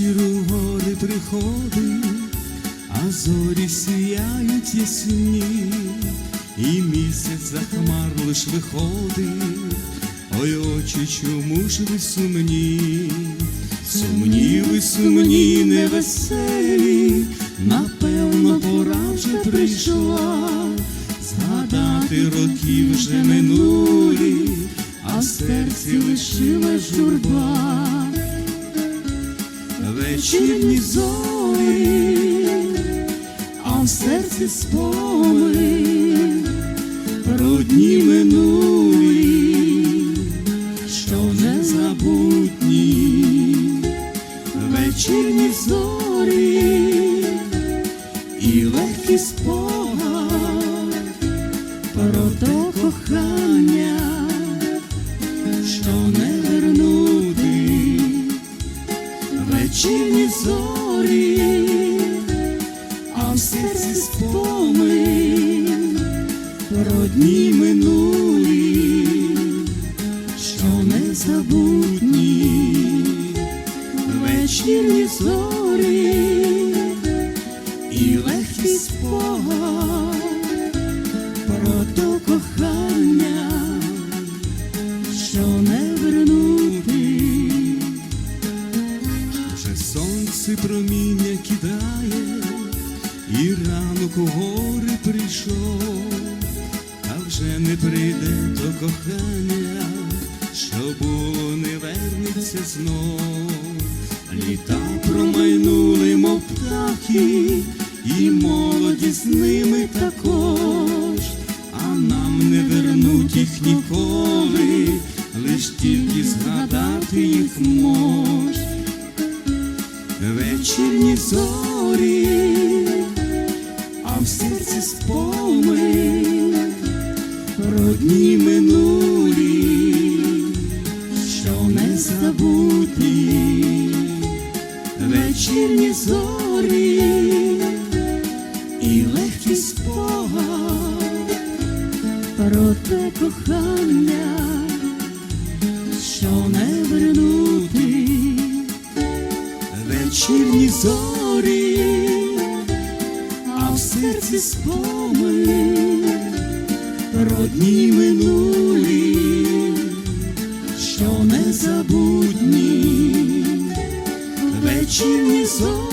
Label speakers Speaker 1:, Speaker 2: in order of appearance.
Speaker 1: Вечір у гори приходить, а зорі сіяють ясні, і місяць за хмар лиш виходить, ой очі, чому ж ви сумні? Сумні ви сумні, невеселі, напевно, пора вже прийшла, згадати роки вже минулі, а серці лишилась журба. Вечірні зорі, а в серці спомин про дні минулі, що незабутні, вечірні зорі і легкий спогад про то кохання, вечірні зорі, а в серці спомин про дні минулі, що незабутні, вечірні зорі і легкий спогад про то і ранок у гори прийшов, та вже не прийде до кохання, що було, не вернеться знов. Літа промайнули, мов птахи, і молодість з ними також, а нам не вернуть їх ніколи, лиш тільки згадати їх мож вечірні зорі, про дні минулі, що не забутні, вечірні зорі і легкий спогад про те кохання, що не вернути вечірні зорі, а в серці спомин про дні минулі, що незабутні, вечірні зорі